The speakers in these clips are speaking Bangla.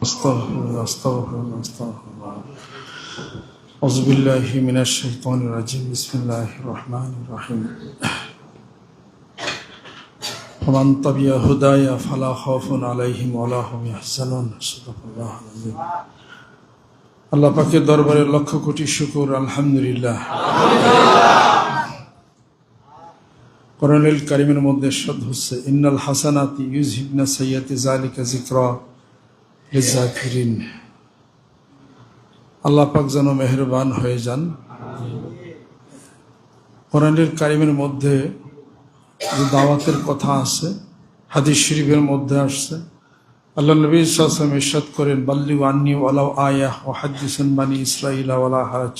استغفر الله استغفر الله استغفر الله أعوذ بالله من الشيطان الرجيم بسم الله الرحمن الرحيم ومن تبع هدايا فلا خوف عليهم ولا هم يحزنون صدق الله العظيم আল্লাহ পাকের দরবারে লক্ষ কোটি শুকুর আলহামদুলিল্লাহ কোরআনুল কারিমের মধ্যে শব্দ হচ্ছে ইন্নাল হাসানাতি ইউজহিবনা সাইয়াতি জালিকা যিকরা লিজাকিরিন আল্লাহ পাক যেন মেহরবান হয়ে যান। কোরআনুল কারিমের মধ্যে যে দাওয়াতের কথা আছে, হাদিস শরীফের মধ্যে আসছে, আল্লাহ নবী সাল্লাম ইরশাদ করেন বাল্লি আন্নি ওয়ালাউ আয়াহ ও হাদিসেন বানি ইসরাইলা ওয়ালা হারাজ।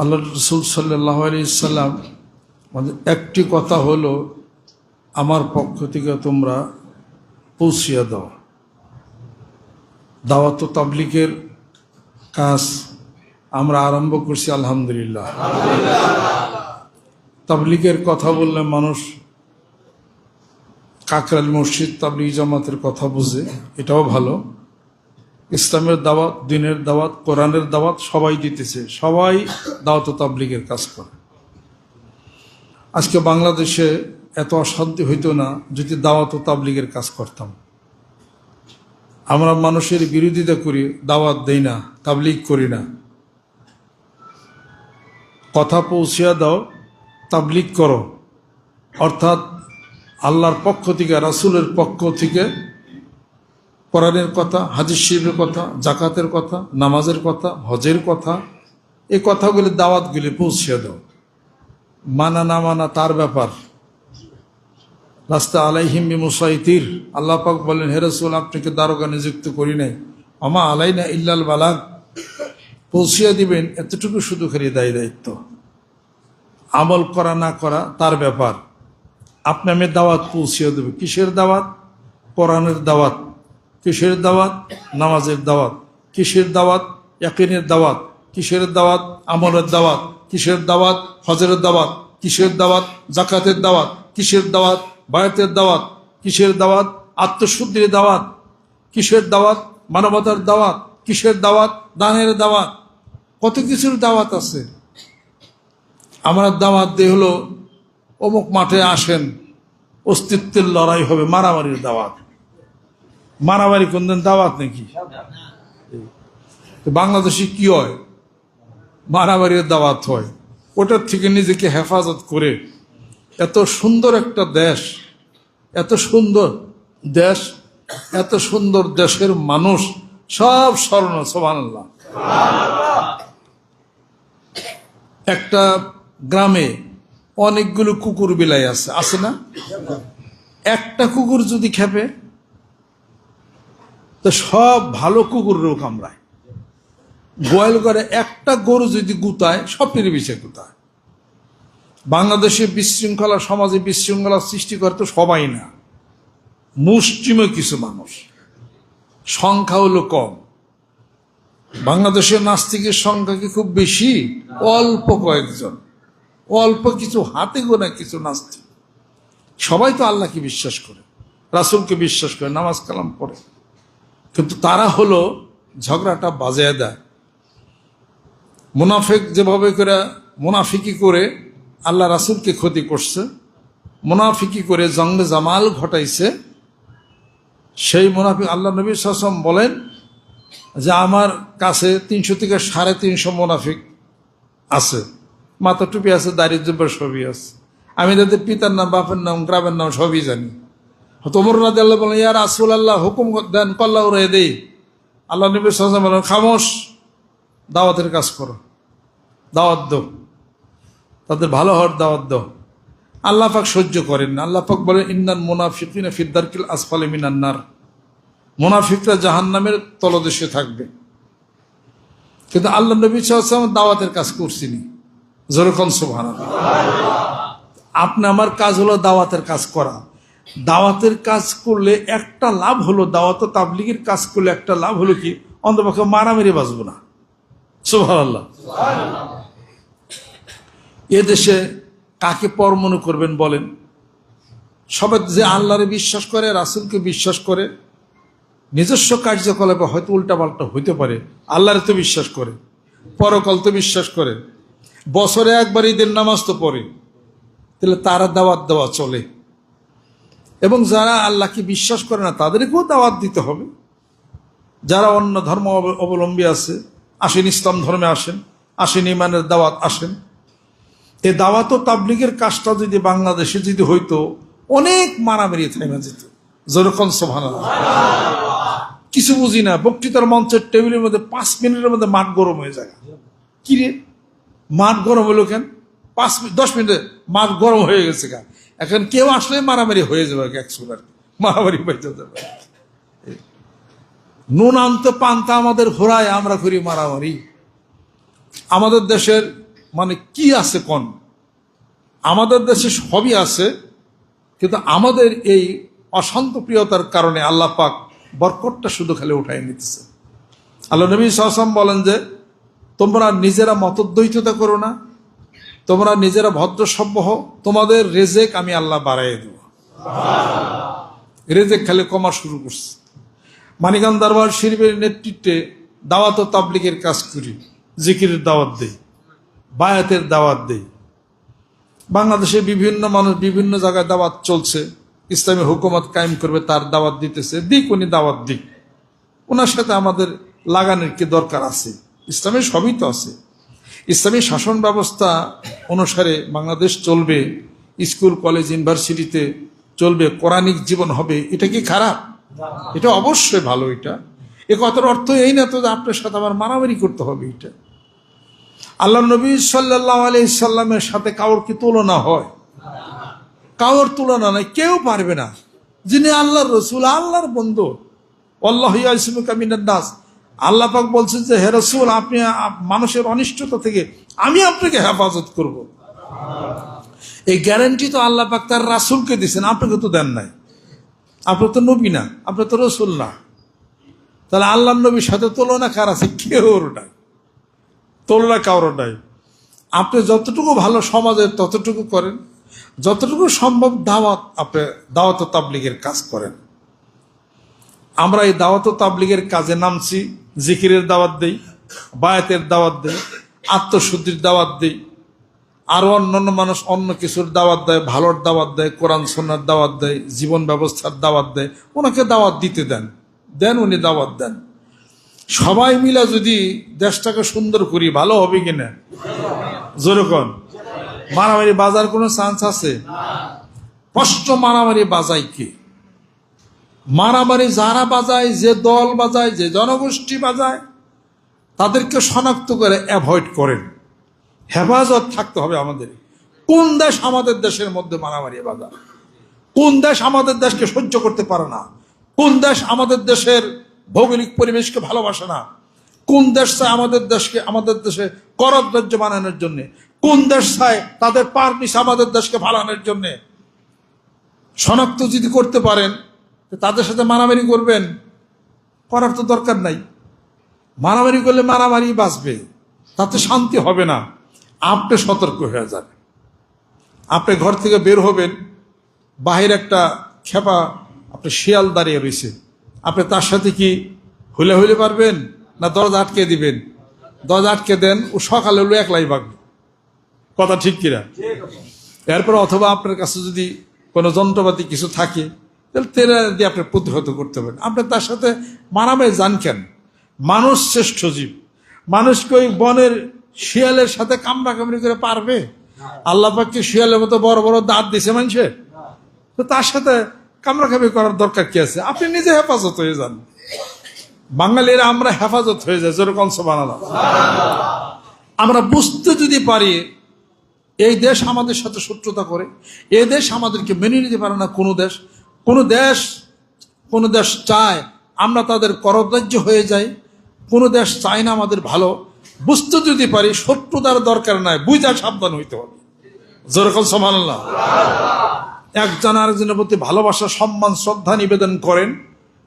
আল্লাহ রসুল সাল্লাহ আলি সাল্লাম একটি কথা হলো, আমার পক্ষ থেকে তোমরা পৌঁছিয়ে দাও। দাওয়াত তাবলিকের কাজ আমরা আরম্ভ করছি, আলহামদুলিল্লাহ। তাবলিকের কথা বললে মানুষ কাকরাল মসজিদ, তাবলিগ জামাতের কথা বুঝে, এটাও ভালো। ইসলামের দাওয়াত, দিনের দাওয়াত, কোরআনের দাওয়াত সবাই দিতেছে, সবাই দাওয়াত তাবলিগের কাজ করে। আজকে বাংলাদেশে এত অশান্তি হইতো না যদি দাওয়াত তাবলিগের কাজ করতাম। আমরা মানুষের বিরোধিতা করি, দাওয়াত দেই না, তাবলিগ করি না। কথা পৌঁছিয়া দাও, তাবলিগ করো। অর্থাৎ আল্লাহর পক্ষ থেকে, রাসুলের পক্ষ থেকে কোরআনের কথা হাজির শিবের কথা জাকাতের কথা, নামাজের কথা, হজের কথা, এই কথাগুলি, দাওয়াতগুলি পৌঁছিয়ে দাও। মানা না মানা তার ব্যাপার। রাস্তা আলাইহিম্মি মুসাইতির আল্লাহ পাক বলেন হে রসুল আপনাকে দারোগা নিযুক্ত করি নাই? আমা আলাইনা ইল্লাল বালাগ। পৌঁছিয়ে দিবেন, এতটুকু শুধু খালি দায়ী দায়িত্ব। আমল করা না করা, তার ব্যাপার। আপনি আমি দাওয়াত পৌঁছিয়ে দেবে। কিসের দাওয়াত? কোরআনের দাওয়াত। কিসের দাওয়াত? নামাজের দাওয়াত। কিসের দাওয়াত? একিনের দাওয়াত। কিসের দাওয়াত? আমলের দাওয়াত। কিসের দাওয়াত? হজরের দাওয়াত। কিসের দাওয়াত? জাকাতের দাওয়াত। কিসের দাওয়াত? বায়াতের দাওয়াত, কিসের দাওয়াত? আত্মশুদ্ধির দাওয়াত, কিসের দাওয়াত? মানবতার দাওয়াত, কিসের দাওয়াত? দানের দাওয়াত। কত কিছুর দাওয়াত আছে? আমরা দাওয়াত দিয়ে হলো অমুক মাঠে আসেন, অস্তিত্বের লড়াই হবে, মারামারির দাওয়াত। মারামারি কোনদিন দাওয়াত নাকি? বাংলাদেশে কি হয়? মারামারির দাওয়াত হয়। ওটার থেকে নিজেকে হেফাজত করে এত সুন্দর একটা দেশ, এত সুন্দর দেশ, এত সুন্দর দেশের মানুষ, সব স্মরণ সোমান একটা গ্রামে অনেকগুলো কুকুর বিলাই আছে আছে না? একটা কুকুর যদি খেপে, তো সব ভালো কুকুর কুকুরেরও কামড়ায়। গোয়াল করে একটা গরু যদি গুতায় সবটির বিষয়ে গুতায়। বাংলাদেশে বিশৃঙ্খলা, সমাজে বিশৃঙ্খলা সৃষ্টি করে তো সবাই না। মুষ্টিময় কিছু মানুষ। সংখ্যা হলো কম। বাংলাদেশের নাস্তিকের সংখ্যা কি খুব বেশি? অল্প কয়েকজন। অল্প কিছু হাতে গোনা কিছু নাস্তিক। সবাই তো আল্লাহকে বিশ্বাস করে, রাসুলকে বিশ্বাস করে, নামাজ কালাম পড়ে। কিন্তু তারা হলো ঝগড়াটা বাজায় দেয়। মুনাফেক যেভাবে করে মুনাফিকি করে আল্লাহ রাসুলকে ক্ষতি করছে, মুনাফিকি করে জঙ্গে জামাল ঘটাইছে। সেই মুনাফিক আল্লাহ নবী সাসম বলেন যে আমার কাছে তিনশো থেকে সাড়ে তিনশো মুনাফিক আছে। মাথা টুপি আছে জুব্বার সবই আছে। আমি তাদের পিতার নাম, বাপের নাম, গ্রামের নাম সবই জানি। তোমর রাজ আল্লাহ বলেন ইয়ার আসুল আল্লাহ হুকুম দেন কল্লা উড়ে দেই। আল্লাহ নবী সাসম বলেন, খামোশ, দাওয়াতের কাজ করো, দাওয়াত দো তাদের ভালো হওয়ার দাওয়াত দাও। আল্লাহ পাক সহ্য করেন না। আল্লাহ পাক বলেন ইন্নান মুনাফিকিনা ফিদ্দারকিল আসফালে মিনান্নার মুনাফিকরা জাহান নামের তলদেশে থাকবে। কিন্তু আল্লাহ নবী সাল্লাম দাওয়াতের কাজ করছিনি যেরকম সোভান আপনি আমার কাজ হলো দাওয়াতের কাজ করা। দাওয়াতের কাজ করলে একটা লাভ হলো, দাওয়াত তাবলিগের কাজ করলে একটা লাভ হলো কি? অন্তপক্ষে মারামারি বাঁচবো না। সোভান আল্লাহ এ দেশে কাকে পর মনে করবেন বলেন? সবাই যে আল্লাহরে বিশ্বাস করে, রাসুলকে বিশ্বাস করে, নিজস্ব কার্যকলাপে হয়তো উল্টাপাল্টা হইতে পারে, আল্লাহর তো বিশ্বাস করে, পরকাল তো বিশ্বাস করে, বছরে একবার ঈদের নামাজ তো পড়ে, তাহলে তারা দাওয়াত দেওয়া চলে। এবং যারা আল্লাহকে বিশ্বাস করে না, তাদেরকেও দাওয়াত দিতে হবে। যারা অন্য ধর্ম অব- অবলম্বী আছে, আসেন ইসলাম ধর্মে আসেন আসেন ইমানের দাওয়াত আসেন এই দাওয়াত তাবলিগের কাজটা যদি বাংলাদেশে যদি হইতো, অনেক মারামারি থাইমা যেত। যেরকম সোভানা কিছু বুঝি না, বক্তৃতার মঞ্চের টেবিলের মধ্যে পাঁচ মিনিটের মধ্যে মাঠ গরম হয়ে যায়। কি রে? মাঠ গরম হলো কেন? পাঁচ মিনিট দশ মিনিটে মাঠ গরম হয়ে গেছে কেন? এখন কেউ আসলে মারামারি হয়ে যাবে একশো আর মারামারি হয়ে যাবে নুন আনতে পান্তা আমাদের ঘোরায় আমরা করি মারামারি। আমাদের দেশের মানে কি আছে কোন? আমাদের দেশে সবই আছে, কিন্তু আমাদের এই অশান্ত প্রিয়তার কারণে আল্লাহ পাক বরকটটা শুধু খালি উঠাই নিতেছে। আল্লাহ নবী সাহসাম বলেন যে, তোমরা নিজেরা মতদ্বৈততা করো না, তোমরা নিজেরা ভদ্র সভ্য হও, তোমাদের রেজেক আমি আল্লাহ বাড়াই দেব। রেজেক খালি কমা শুরু করছে। মানিকান দরবার শরীফের নেতৃত্বে দাওয়াত ও তাবলিগের কাজ করি, জিকিরের দাওয়াত দেই। বায়াতের দাওয়াত দেই। বাংলাদেশে বিভিন্ন মানুষ বিভিন্ন জায়গায় দাওয়াত চলছে। ইসলামী হুকুমত কায়েম করবে, তার দাওয়াত দিতেছে। দিক উনি দাওয়াত দিক। ওনার সাথে আমাদের লাগানোর কি দরকার আছে? ইসলামে সবই তো আছে। ইসলামী শাসন ব্যবস্থা অনুসারে বাংলাদেশ চলবে, স্কুল, কলেজ, ইউনিভার্সিটিতে চলবে, কোরআনিক জীবন হবে। এটা কি খারাপ? এটা অবশ্যই ভালো এটা। এ কথার অর্থ এই না তো যে আপনার সাথে আমার মারামারি করতে হবে এটা। আল্লাহ নবী সাল্লাহ আলি সাল্লামের সাথে কাউর কি তুলনা হয়? কাউর তুলনা নাই, কেউ পারবে না। যিনি আল্লাহর রসুল, আল্লাহর বন্ধু। আল্লাহ দাস আল্লাহ পাক বলছেন যে, হে রসুল, আপনি মানুষের অনিষ্টতা থেকে আমি আপনাকে হেফাজত করব। এই গ্যারান্টি তো আল্লাহ পাক তার রাসুলকে দিয়েছেন আপনাকে তো দেন নাই। আপনি তো নবী না, আপনি তো রসুল না। তাহলে আল্লাহ নবীর সাথে তুলনা কার আছে? কেউ নাই। তুলনা কারও নাই। আপনি যতটুকু ভালো সমাজের ততটুকু করেন, যতটুকু সম্ভব দাওয়াত আপনি দাওয়াত তাবলিগের কাজ করেন। আমরা এই দাওয়াত তাবলিগের কাজে নামছি, জিকিরের দাওয়াত দেই, বায়াতের দাওয়াত দেই, আত্মশুদ্ধির দাওয়াত দেই। আরও অন্যান্য মানুষ অন্য কিছুর দাওয়াত দেয়, ভালোর দাওয়াত দেয়, কোরআন সন্ন্যার দাওয়াত দেয়, জীবন ব্যবস্থার দাওয়াত দেয়, ওনাকে দাওয়াত দিতে দেন। দেন উনি দাওয়াত দেন। সবাই মিলে যদি দেশটাকে সুন্দর করি, ভালো হবে কিনা? যেরকম মারামারি বাজার কোনো চান্স আছে? স্পষ্ট মারামারি বাজায় কি? মারামারি যারা বাজায়, যে দল বাজায়, যে জনগোষ্ঠী বাজায়, তাদেরকে শনাক্ত করে অ্যাভয়েড করেন। হেফাজত থাকতে হবে আমাদের। কোন দেশ আমাদের দেশের মধ্যে মারামারি বাজার কোন দেশ আমাদের দেশকে সহ্য করতে পারে না? কোন দেশ আমাদের দেশের ভৌগোলিক পরিবেশকে ভালোবাসে না। কোন দেশ চায় আমাদের দেশকে, আমাদের দেশে করদ্রাজ্য বানানোর জন্য? কোন দেশ চায় তাদের পার নিশে আমাদের দেশকে ভালানোর জন্য? শনাক্ত যদি করতে পারেন তাদের সাথে মারামারি করবেন, করার তো দরকার নাই। মারামারি করলে মারামারি বাঁচবে, তাতে শান্তি হবে না। আপনি সতর্ক হয়ে যাবেন। আপনি ঘর থেকে বের হবেন, বাহির একটা খেপা, আপনি শিয়াল দাঁড়িয়ে রয়েছে। আপনি তার সাথে কি হুলে হইলে পারবেন না দরজা আটকে দিবেন? দরজা আটকে দেন ও সকালে হলো একলাই বাগবে কথা ঠিক কিনা? এরপর অথবা আপনার কাছে যদি কোনো যন্ত্রপাতি কিছু থাকে তাহলে তেরা দিয়ে আপনি প্রতিহত করতে পারেন। আপনি তার সাথে মারামারি যান কেন? মানুষ শ্রেষ্ঠ জীব। মানুষকে ওই বনের শিয়ালের সাথে কামড়া কামড়ি করে পারবে? আল্লাহ পাককে শিয়ালের মতো বড় বড় দাঁত দিছে মানুষের? তো তার সাথে কামড়াকামড়ি করার দরকার কি আছে? আপনি নিজে হেফাজত হয়ে যান। বাঙালিরা আমরা হেফাজত হয়ে যায় যেরকম বানালাম আমরা বুঝতে যদি পারি, এই দেশ আমাদের সাথে শত্রুতা করে এই দেশ আমাদেরকে মেনে নিতে পারে না কোনো দেশ কোনো দেশ কোনো দেশ চায় আমরা তাদের করদার্য হয়ে যাই, কোনো দেশ চায় না আমাদের ভালো। বুঝতে যদি পারি, শত্রুতার দরকার নাই, বুঝা সাবধান হইতে হবে। যেরকম সমান একজন আরেকজনের প্রতি ভালোবাসা, সম্মান, শ্রদ্ধা নিবেদন করেন।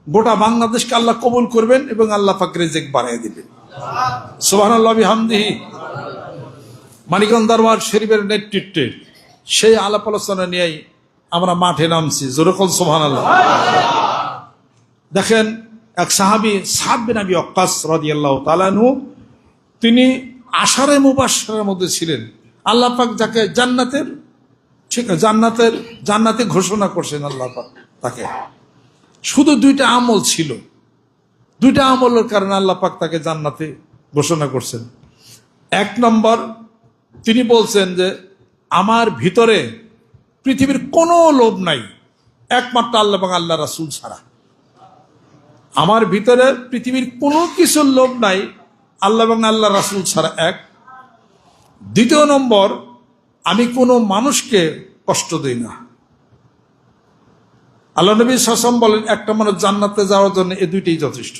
গোটা বাংলাদেশকে আল্লাহ কবুল করবেন এবং আল্লাহ ফাকরে জেক বানিয়ে দিবেন। সোহান আল্লাহ হামদিহি মানিকন শরীফের নেতৃত্বে সেই আলাপ আলোচনা নিয়েই আমরা মাঠে নামছি। জোরকল সোহান আল্লাহ দেখেন, এক সাহাবি সাদ বিন আবি অক্কাস রদিয়াল্লাহ তালানহু তিনি আষাঢ়ে মুবাসের মধ্যে ছিলেন। আল্লাহ পাক যাকে জান্নাতের ঠিক জান্নাতের, জান্নাতে ঘোষণা করছেন আল্লাহ তাকে। শুধু দুইটা আমল ছিল। দুইটা আমলের কারণে আল্লাহ পাক তাকে জান্নাতে ঘোষণা করছেন। এক নম্বর, তিনি বলছেন যে, আমার ভিতরে পৃথিবীর কোনো লোভ নাই, একমাত্র আল্লাহ এবং আল্লাহ রাসুল ছাড়া। আমার ভিতরে পৃথিবীর কোনো কিছুর লোভ নাই, আল্লাহ এবং আল্লাহ রাসুল ছাড়া এক। দ্বিতীয় নম্বর আমি কোনো মানুষকে কষ্ট দিই না। আল্লাহ নবী সাসম বলেন একটা মানুষ জান্নাতে যাওয়ার জন্য এই দুইটাই যথেষ্ট।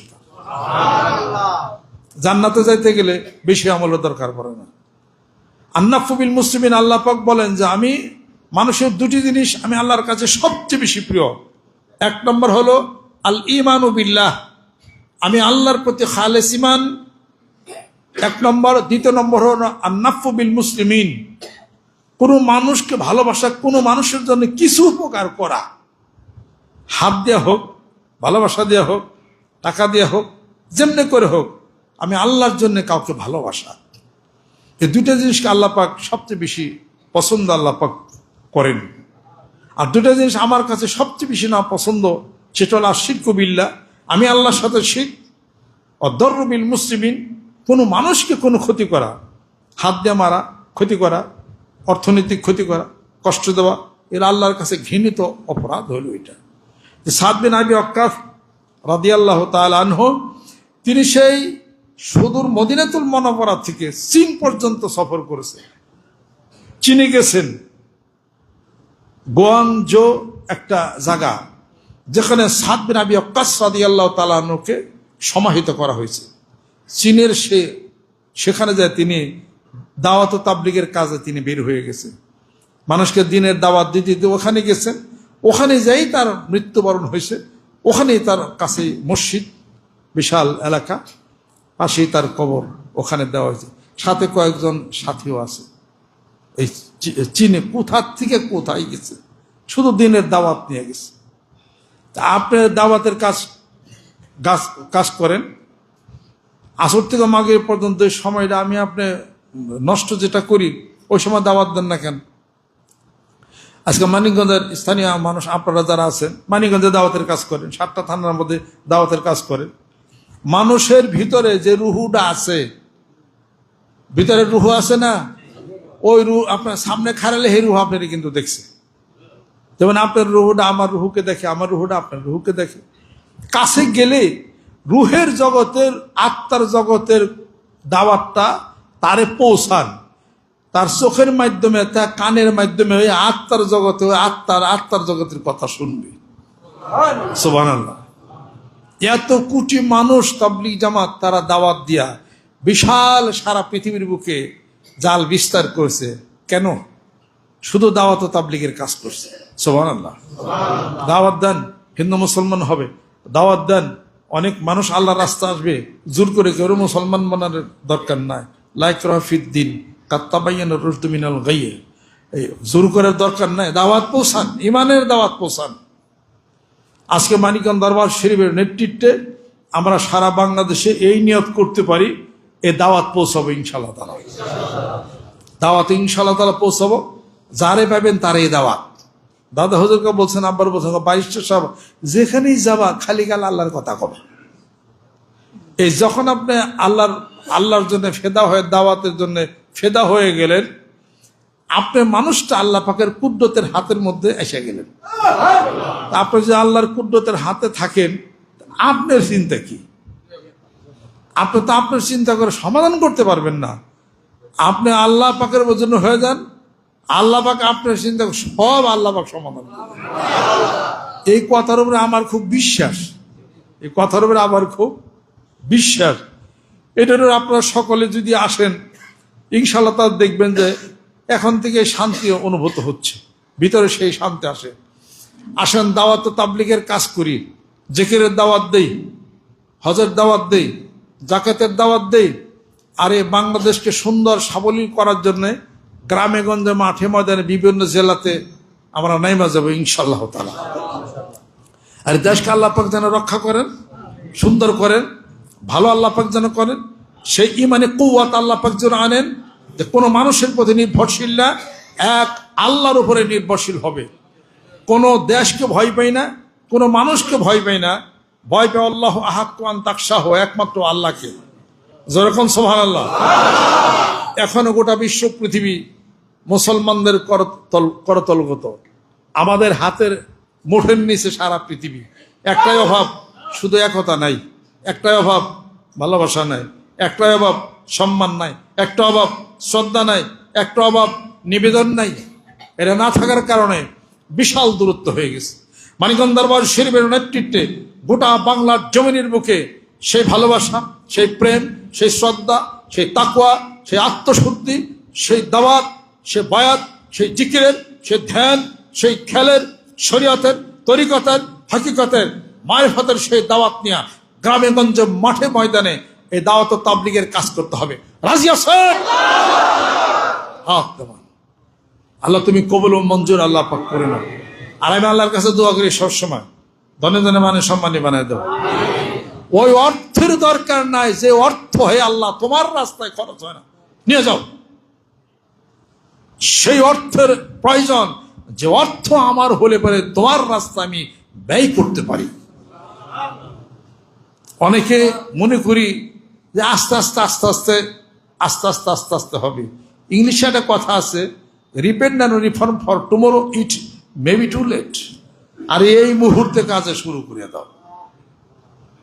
জান্নাতে যাইতে গেলে বেশি আমলের দরকার পড়ে না। আন্নাফুবিল মুসলিমিন আল্লাহ পাক বলেন যে আমি মানুষের দুটি জিনিস আমি আল্লাহর কাছে সবচেয়ে বেশি প্রিয়। এক নম্বর হলো আল ইমান বিল্লাহ। আমি আল্লাহর প্রতি খালেস ইমান এক নম্বর দ্বিতীয় নম্বর হলো আন্নাফুবিল মুসলিমিন। কোনো মানুষকে ভালোবাসা, কোনো মানুষের জন্য কিছু উপকার করা। হাত দেওয়া হোক, ভালোবাসা দেওয়া হোক, টাকা দেওয়া হোক, যেমনি করে হোক, আমি আল্লাহর জন্য কাউকে ভালোবাসা। এই দুইটা জিনিসকে আল্লাহ পাক সবচেয়ে বেশি পছন্দ আল্লাহ পাক করেন। আর দুটা জিনিস আমার কাছে সবচেয়ে বেশি না পছন্দ, সেটা হলো আশিক কবিল্লা আমি আল্লাহর সাথে শিখ অদর্রবিল মুসলিমিন, কোনো মানুষকে কোনো ক্ষতি করা, হাত দিয়ে মারা, ক্ষতি করা অর্থনৈতিক ক্ষতি করা, কষ্ট দেওয়া, এর আল্লাহর কাছে ঘৃণিত অপরাধ হলো এটা। সাদ বিন আবি অক্কাফ রাদিয়াল্লাহ তাল আনহ, তিনি সেই সুদূর মদিনাতুল মনোপরা থেকে চীন পর্যন্ত সফর করেছে। চীনে গেছেন। গোয়াংজো একটা জায়গা, যেখানে সাদ বিন আবি অক্কাস রাদিয়াল্লাহ তালানুকে সমাহিত করা হয়েছে। চীনের সে, সেখানে যায় তিনি দাওয়াত ও তাবলিগের কাজে তিনি বের হয়ে গেছেন মানুষকে দিনের দাওয়াত দিতে দিতে ওখানে গেছেন ওখানে যাই তার মৃত্যুবরণ হয়েছে। ওখানেই তার কাছে মসজিদ, বিশাল এলাকা। পাশেই তার কবর ওখানে দেওয়া হয়েছে। সাথে কয়েকজন সাথীও আছে। এই চীনে কোথার থেকে কোথায় গেছে? শুধু দিনের দাওয়াত নিয়ে গেছে। তা আপনি দাওয়াতের কাজ গাছ কাজ করেন। আসর থেকে মাগের পর্যন্ত সময়টা আমি আপনি নষ্ট যেটা করি, ওই সময় দাওয়াত দেন না কেন? আজকে মানিকগঞ্জের স্থানীয় মানুষ, আপনারা যারা আছেন, মানিকগঞ্জে দাওয়াতের কাজ করেন, সাতটা থানার মধ্যে দাওয়াতের কাজ করেন। মানুষের ভিতরে যে রুহুটা আছে, ভিতরে রুহু আছে না? ওই রুহ, আপনার সামনে খারালে সেই রুহু আপনারই কিন্তু দেখছে। যেমন আপনার রুহুটা আমার রুহুকে দেখে, আমার রুহুটা আপনার রুহুকে দেখে। কাছে গেলে রুহের জগতের, আত্মার জগতের দাওয়াতটা তারে পৌঁছান। তার চোখের মাধ্যমে, তার কানের মাধ্যমে ওই আত্মার জগতে, ওই আত্মার আত্মার জগতের কথা শুনবে। এত কোটি মানুষ তাবলিগ জামাত, তারা দাওয়াত দিয়া বিশাল সারা পৃথিবীর বুকে জাল বিস্তার করেছে। কেন? শুধু দাওয়াত ও তাবলিগের কাজ করছে। সোবান আল্লাহ দাওয়াত দেন, হিন্দু মুসলমান হবে। দাওয়াত দেন, অনেক মানুষ আল্লাহ রাস্তা আসবে। জোর করে কেউ মুসলমান বানার দরকার নাই। লাইক রহফিদ্দিন কাত্তাবাইয়ান রুজদুমিনাল গাইয়ে এই জোর করার দরকার নাই, দাওয়াত পৌঁছান ইমানের দাওয়াত পৌঁছান। আজকে মানিকগঞ্জ দরবার শরীফের নেতৃত্বে আমরা সারা বাংলাদেশে এই নিয়ত করতে পারি, এ দাওয়াত পৌঁছাবো ইনশাল্লাহ তালা দাওয়াত ইনশাল্লাহ তালা পৌঁছাবো, যারে পাবেন তারই দাওয়াত। দাদা হজুরকে বলছেন, আব্বার বলছেন, বাইশটা সব যেখানেই যাবা, খালি গাল আল্লাহর কথা কবে? এই যখন আপনি আল্লাহর আল্লাহর জন্য ফেদা হয়ে, দাওয়াতের জন্য ফেদা হয়ে গেলেন। আপনি মানুষটা আল্লাহ পাকের কুদ্রতের হাতের মধ্যে এসে গেলেন। আপনি যে আল্লাহর কুদ্রতের হাতে থাকেন, আপনার চিন্তা কি? আপনি তো আপনার চিন্তা করে সমাধান করতে পারবেন না। আপনি আল্লাহ পাকের জন্য হয়ে যান। আল্লাহ পাক আপনার চিন্তা সব আল্লাহ পাক সমাধান এই কথার উপরে আমার খুব বিশ্বাস। এই কথার উপরে আমার খুব বিশ্বাস। এটার আপনারা সকলে যদি আসেন ইনশাল্লাহ তার দেখবেন যে এখন থেকে শান্তি অনুভূত হচ্ছে, ভিতরে সেই শান্তি আসে। আসেন দাওয়াত তাবলিগের কাজ করি, জেকেরের দাওয়াত দেই, হজের দাওয়াত দেই জাকাতের দাওয়াত দেই, আর এই বাংলাদেশকে সুন্দর সাবলীল করার জন্যে গ্রামে গঞ্জে, মাঠে ময়দানে, বিভিন্ন জেলাতে আমরা নাইমা যাব ইনশাল্লাহ তালা আর দেশকে আল্লাহ পাক যেন রক্ষা করেন, সুন্দর করেন ভালো আল্লাহ পাক যেন করেন, সেই ইমানে কৌয়াত আল্লাহ পাক যেন আনেন, যে কোনো মানুষের প্রতি নির্ভরশীল না, এক আল্লাহর উপরে নির্ভরশীল হবে। কোনো দেশকে ভয় পাই না, কোনো মানুষকে ভয় পাই না, ভয় পাই আল্লাহ আহাক্কান তাকসাহ একমাত্র আল্লাহকে। যেরকম সোহান আল্লাহ এখনও গোটা বিশ্ব পৃথিবী মুসলমানদের করতল, করতলগত। আমাদের হাতের মুঠের নিচে সারা পৃথিবী। একটাই অভাব, শুধু একতা নাই। একটাই অভাব, ভালোবাসা নাই। একটাই অভাব, সম্মান নাই। একটা অভাব, শ্রদ্ধা নাই। একটা অভাব, নিবেদন নাই। এটা না থাকার কারণে বিশাল দূরত্ব হয়ে গেছে। মানিকন দরবার শরীফের নেতৃত্বে গোটা বাংলার জমিনের বুকে সেই ভালোবাসা, সেই প্রেম, সেই শ্রদ্ধা, সেই তাকুয়া সেই আত্মশুদ্ধি, সেই দাওয়াত সে বায়াত, সেই জিকিরের, সেই ধ্যান, সেই খেলের, শরীয়তের, তরিকতের, হাকিকতের মারফতের সেই দাওয়াত নিয়ে গ্রামে গঞ্জে মাঠে ময়দানে এই দাওয়াত তাবলিগের কাজ করতে হবে। রাজি আছেন দেওয়া আল্লাহ তুমি কবল ও মঞ্জুর আল্লাহ পাক করে নাও। আর আমি আল্লাহর কাছে দোয়া করি সবসময়, ধনে ধনে মানে সম্মানী বানায় দেবো। ওই অর্থের দরকার নাই, যে অর্থ হয়ে আল্লাহ, তোমার রাস্তায় খরচ হয় না। নিয়ে যাও। সেই অর্থের প্রয়োজন, যে অর্থ আমার হলে পরে তোমার রাস্তা আমি ব্যয় করতে পারি। অনেকে মনে করি যে আস্তে আস্তে আস্তে আস্তে আস্তে আস্তে আস্তে আস্তে হবে। ইংলিশে একটা কথা আছে repent and reform for tomorrow it maybe too late আর এই মুহূর্তে কাজে শুরু করে দাও।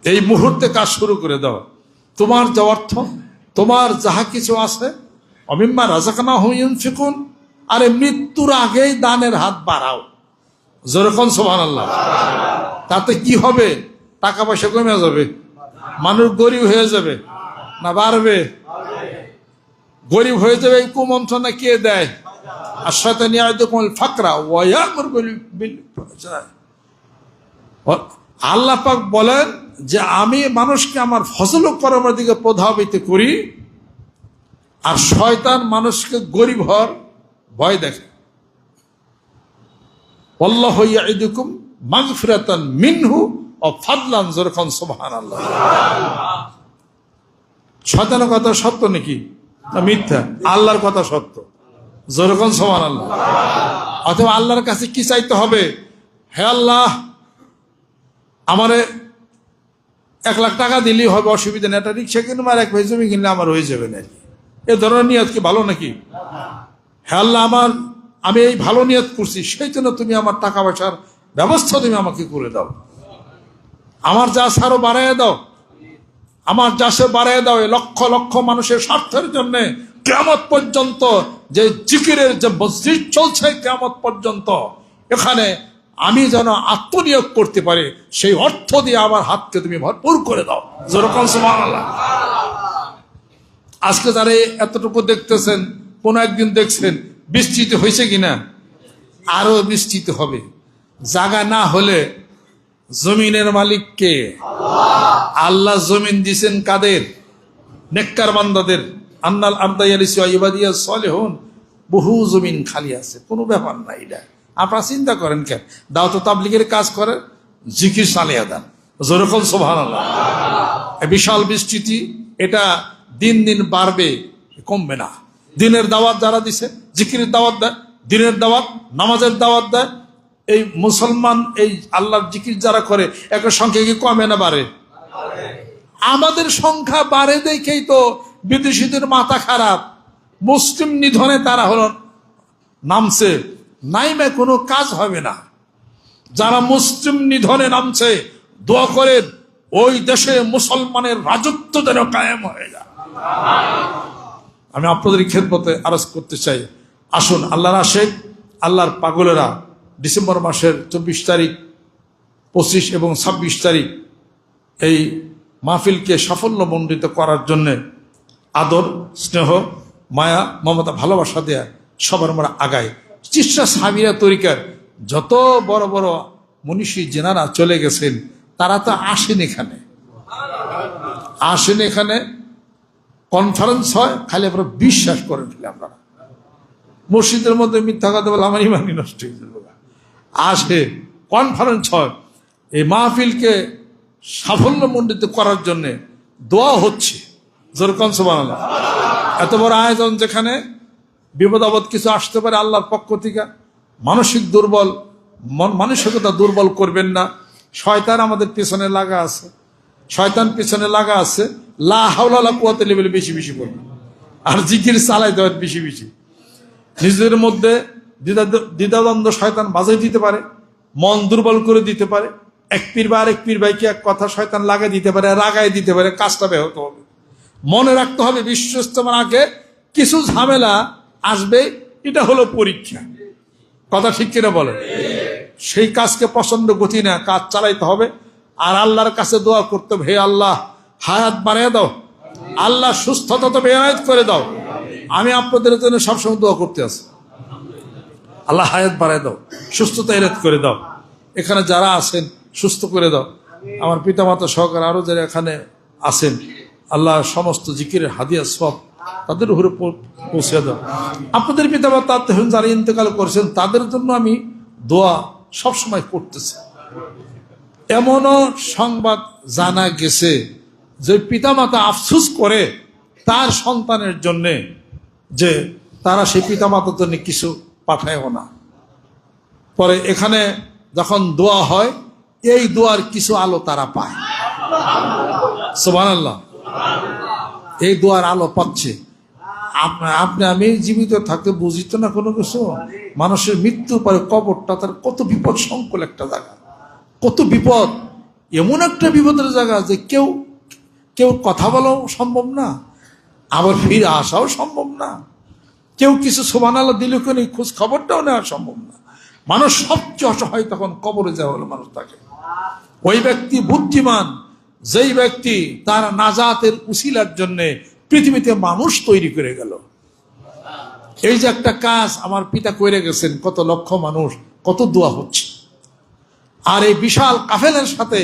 এই মুহূর্তে কাজ শুরু করে দাও। তোমার যা অর্থ, তোমার যাহা কিছু আছে, অমিম্মা রাজাকানা হুইন ফিকুন আরে মৃত্যুর আগেই দানের হাত বাড়াও। যেরকম সোহান আল্লাহ তাতে কি হবে? টাকা পয়সা কমে যাবে। মানুষ গরিব হয়ে যাবে না বাড়বে? গরিব হয়ে যাবে এই কুমন্ত্রণা কে দেয়? আর সাথে নিয়ে ফাকরা আল্লাহ পাক বলেন যে আমি মানুষকে আমার ফসল করার দিকে প্রভাবিত করি, আর শয়তান মানুষকে গরিব হওয়ার ভয় দেখে। ইয়াইদুকুম মাগফিরাতান মিনহু ও যেরকম সুবহান আল্লাহ শয়তানের কথা? সত্য নাকি? না, মিথ্যা। আল্লাহর কথা সত্য। যেরকম সমান আল্লাহ অথবা আল্লাহর কাছে কি চাইতে হবে? হে আল্লাহ, আমারে এক লাখ টাকা দিলেই হবে, অসুবিধা নেই। একটা রিক্সা কিনবো আর এক ভাই জমি কিনলে আমার হয়ে যাবে নাকি? এ ধরনের নিয়ত কি ভালো নাকি? হ্যাঁ আল্লাহ, আমার, আমি এই ভালো নিয়ত করছি, সেই জন্য তুমি আমার টাকা পয়সার ব্যবস্থা তুমি আমাকে করে দাও। আমার যা আরও বাড়াইয়া দাও। আমার যাসে বাড়াইয়া দাও লক্ষ লক্ষ মানুষের স্বার্থের জন্য কেমত পর্যন্ত যে জিকিরের যে মসজিদ চলছে কেমত পর্যন্ত, এখানে আমি যেন আত্মনিয়োগ করতে পারি, সেই অর্থ দিয়ে আমার হাতকে তুমি ভরপুর করে দাও। যেরকম আজকে যারা এতটুকু দেখতেছেন, কোন একদিন দেখছেন বিস্তৃত হয়েছে কিনা? আরও বিস্তৃত হবে। জায়গা না হলে জমিনের মালিক কে আল্লাহ জমিন দিছেন কাদের? নেককার বান্দাদের। আন্নাল আবদাইয়ালিসিয়া সলে হন বহু জমিন খালি আছে, কোনো ব্যাপার না এটা। আপনারা চিন্তা করেন কেন? দাও তো তাবলিগের কাজ করে জিকির সালিয়া দেন। যেরকম সোভান বিশাল বিস্তৃতি, এটা দিন দিন বাড়বে কমবে না। দিনের দাওয়াত যারা দিছে, জিকিরের দাওয়াত দেয়, দিনের দাওয়াত, নামাজের দাওয়াত দেয় এই মুসলমান, এই আল্লাহর জিকির যারা করে একের সংখ্যা কি কমে না বাড়ে? আমাদের সংখ্যা বাড়ে দেখেই তো বিদেশিদের মাথা খারাপ। মুসলিম নিধনে তারা হল, নামছে। নাইমে কোনো কাজ হবে না। যারা মুসলিম নিধনে নামছে, দোয়া করেন, ওই দেশে মুসলমানের রাজত্ব যেন কায়েম হয়ে যায়। আমি আপনাদের খেদমতে আরজ করতে চাই। আসুন, আল্লাহর আশেক, আল্লাহর পাগলেরা ডিসেম্বর মাসের চব্বিশ তারিখ, পঁচিশ এবং ছাব্বিশ তারিখ এই মাহফিলকে সাফল্যমণ্ডিত করার জন্যে আদর, স্নেহ, মায়া, মমতা, ভালোবাসা দেয়া সবার আমরা আগায় চিকিৎসা সাবিরা তরিকার যত বড় বড় মনীষী জেনারা চলে গেছেন, তারা তো আসেন এখানে। আসেন এখানে কনফারেন্স হয়, খালি আমরা বিশ্বাস করে ফেলে আপনারা। মসজিদের মধ্যে মিথ্যা কথা বলে আমার ইমানই নষ্ট হয়ে যাবে। আসে কনফারেন্স হয়। এই মাহফিলকে সাফল্যমণ্ডিত করার জন্য দোয়া হচ্ছে। এত বড় আয়োজন যেখানে বিপদ আপদ কিছু আসতে পারে আল্লাহর পক্ষ থেকে, মানসিক দুর্বল মানসিকতা দুর্বল করবেন না। শয়তান আমাদের পেছনে লাগা আছে। শয়তান পেছনে লাগা আছে। লা বেশি বেশি করবে আর জিকির চালাই দেওয়ার বেশি বেশি। নিজেদের মধ্যে দ্বিধাদ্বন্দ্ব শয়তান বাজাই দিতে পারে, মন দুর্বল করে দিতে পারে, এক পীর বা আরেক পীর ভাইকে এক কথা শয়তান লাগাই দিতে পারে রাগাই দিতে পারে, কাজটা ব্যাহত হবে। মনে রাখতে হবে বিশ্বস্তমার আগে কিছু ঝামেলা আসবে, এটা হলো পরীক্ষা। কথা ঠিক কিনা বলে সেই কাজকে পছন্দ গতি না, কাজ চালাইতে হবে। আর আল্লাহর কাছে দোয়া করতে হবে, হে আল্লাহ, হায়াত বাড়িয়ে দাও। আল্লাহ সুস্থতা তো বেয়ায়ত করে দাও। আমি আপনাদের জন্য সবসময় দোয়া করতে আছি। আল্লাহ হায়াত বাড়ায় দাও, সুস্থতা এরাত করে দাও। এখানে যারা আছেন, সুস্থ করে দাও। আমার পিতামাতা সহকারে আরও যারা এখানে আছেন, আল্লাহ সমস্ত জিকিরের হাদিয়া সব তাদের উপরে পৌঁছে দাও। আপনাদের পিতামাতা আত্মীয় যারা ইন্তেকাল করেছেন, তাদের জন্য আমি দোয়া সবসময় করতেছি এমনও সংবাদ জানা গেছে যে পিতামাতা আফসুস করে তার সন্তানের জন্যে যে তারা সেই পিতামাতার জন্য কিছু পাঠায়ও না। পরে এখানে যখন দোয়া হয়, এই দোয়ার কিছু আলো তারা পায়। আল্লাহ এই দোয়ার আলো পাচ্ছে। আপনা- আপনি, আমি জীবিত থাকতে বুঝিত না কোনো কিছু? মানুষের মৃত্যুর পরে কবরটা তার কত বিপদ সংকুল একটা জায়গা। কত বিপদ। এমন একটা বিপদের জায়গা যে কেউ কেউ কথা বলাও সম্ভব না, আবার ফিরে আসাও সম্ভব না। কেউ কিছু সোমানালা দিলে কেন খোঁজ খবরটাও নেওয়া সম্ভব না। মানুষ সবচেয়ে অসহায় তখন কবরে যাওয়া হলো মানুষ তাকে। ওই ব্যক্তি বুদ্ধিমান, যেই ব্যক্তি তার নাজাতের উসিলার জন্য পৃথিবীতে মানুষ তৈরি করে গেল। এই যে একটা কাজ আমার পিতা করে গেছেন, কত লক্ষ মানুষ, কত দোয়া হচ্ছে। আর এই বিশাল কাফেলের সাথে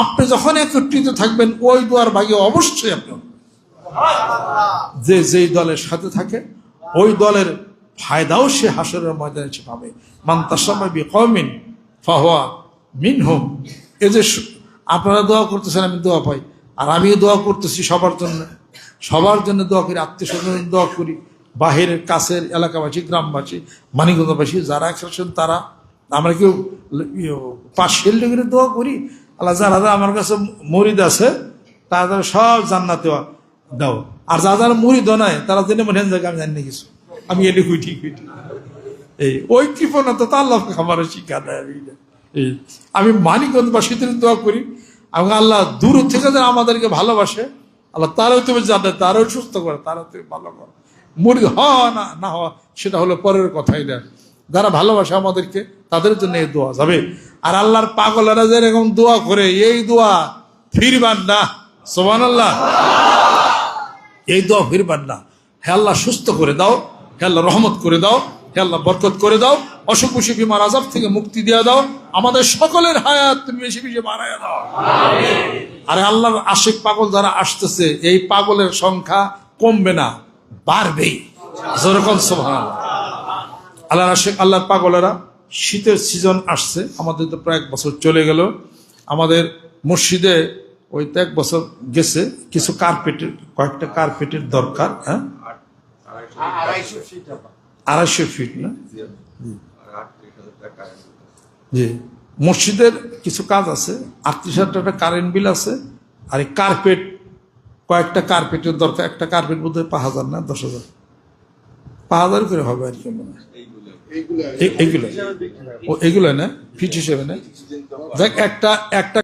আপনি যখন একত্রিত থাকবেন, ওই দোয়ার ভাগে অবশ্যই আপনি যে যেই দলের সাথে থাকে ওই দলের ফায়দাও সে হাসরের ময়দানে সে পাবে। মান্তাসামাবি কমিন ফাহওয়া মিনহুম। এই যে স- আপনারা দোয়া করতেছেন, আমি দোয়া পাই। আর আমি দোয়া করতেছি সবার জন্য। সবার জন্য দোয়া করি আত্মীয় স্বজনের দোয়া করি। বাহিরের, কাছের এলাকাবাসী, গ্রামবাসী, মানিকগঞ্জবাসী, যারা একসাথে তারা। আমরা কেউ পাঁচশের লোকের দোয়া করি আল্লাহ যারা আমার কাছে মরিদ আছে, তারা সব জান্নাতে দাও আর যা যারা মুড়ি দনায় তারা জেনে মনে হয় আমি জানি কিছু। আমি এনে কুইটি কুইটি এই ওই কৃপণতা তো আল্লাহ আমার শিক্ষা দেয়। এই আমি মানিকগঞ্জবাসীদের দোয়া করি। এবং আল্লাহ দূর থেকে যারা আমাদেরকে ভালোবাসে। আল্লাহ তারাও তুমি জানে, তারাও সুস্থ করে, তারাও তুমি ভালো করো। মুড়ি হওয়া না না হওয়া, সেটা হলো পরের কথাই না যারা ভালোবাসে আমাদেরকে, তাদের জন্য এই দোয়া যাবে। আর আল্লাহর পাগলেরা যেরকম দোয়া করে, এই দোয়া ফিরবার না সোমান আল্লাহ এই দোয়া ফিরবার না। হে আল্লাহ সুস্থ করে দাও হে আল্লাহ রহমত করে দাও হে আল্লাহ বরকত করে দাও অসুখ বিসুখ বিমার আজাব থেকে মুক্তি দিয়ে দাও আমাদের সকলের হায়াত তুমি বেশি বেশি বাড়াইয়া দাও। আরে আল্লাহর আশিক পাগল যারা আসতেছে এই পাগলের সংখ্যা কমবে না বাড়বেই। যেরকম সোভান আল্লাহর আশিক আল্লাহর পাগলেরা শীতের সিজন আসছে আমাদের তো প্রায় এক বছর চলে গেল। আমাদের মসজিদে ওই তো এক বছর গেছে কিছু কার্পেটের কয়েকটা কার্পেটের দরকার হ্যাঁ? আড়াইশো ফিট না? জি। মসজিদের কিছু কাজ আছে আটত্রিশ হাজার টাকা কারেন্ট বিল আছে আর এই কার্পেট কয়েকটা কার্পেটের দরকার একটা কার্পেট বোধ হয় পাঁচ হাজার না দশ হাজার? পাঁচ হাজার করে হবে আর কি মনে হয়। এইগুলো। ও এগুলো না? ফিট হিসেবে না? দেখ একটা একটা